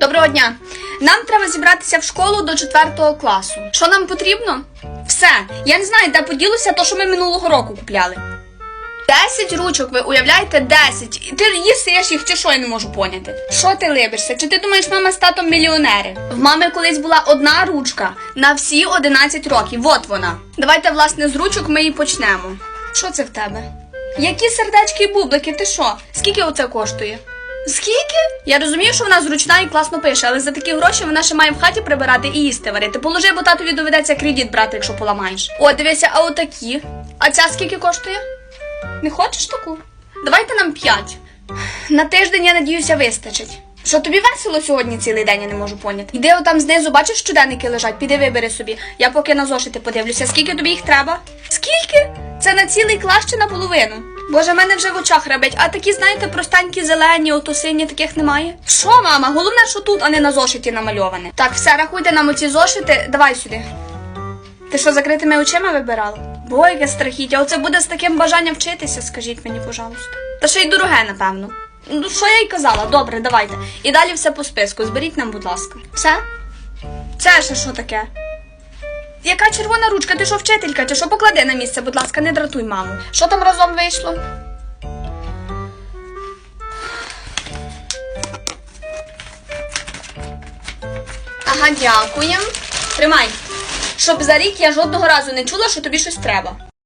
Доброго дня. Нам треба зібратися в школу до 4 класу. Що нам потрібно? Все. Я не знаю, де поділося то, що ми минулого року купляли. 10 ручок, ви уявляєте, 10. І ти їсиш їх чи що я не можу поняти. Що ти либишся? Чи ти думаєш, мама з татом мільйонери? В мами колись була одна ручка на всі 11 років. От вона. Давайте, власне, з ручок ми і почнемо. Що це в тебе? Які сердечки і бублики, ти що? Скільки оце коштує? Скільки? Я розумію, що вона зручна і класно пише, але за такі гроші вона ще має в хаті прибирати і їсти варити. Положи, бо татові доведеться кредит брати, якщо поламаєш. О, дивися, а отакі. А ця скільки коштує? Не хочеш таку? Давайте нам п'ять. На тиждень, я надіюся, вистачить. Що тобі весело сьогодні цілий день, я не можу поняти. Іди отам знизу, бачиш, щоденники лежать, піди вибери собі. Я поки на зошити подивлюся, скільки тобі їх треба? Скільки? Це на цілий клас чи наполовину? Боже, мене вже в очах ребить, а такі, знаєте, простенькі зелені, ото сині таких немає. Що, мама? Головне, що тут, а не на зошиті намальоване. Так, все, рахуйте нам оці зошити, давай сюди. Ти що, закритими очима вибирала? Бо страхіття, оце буде з таким бажанням вчитися, скажіть мені, пожалуйста. Та ще й дороге, напевно. Ну, що я й казала, добре, давайте. І далі все по списку. Зберіть нам, будь ласка. Все? Це ще що таке? Яка червона ручка? Ти що вчителька? Чи що поклади на місце, будь ласка, не дратуй маму. Що там разом вийшло? Ага, дякуємо. Тримай. Щоб за рік я жодного разу не чула, що тобі щось треба.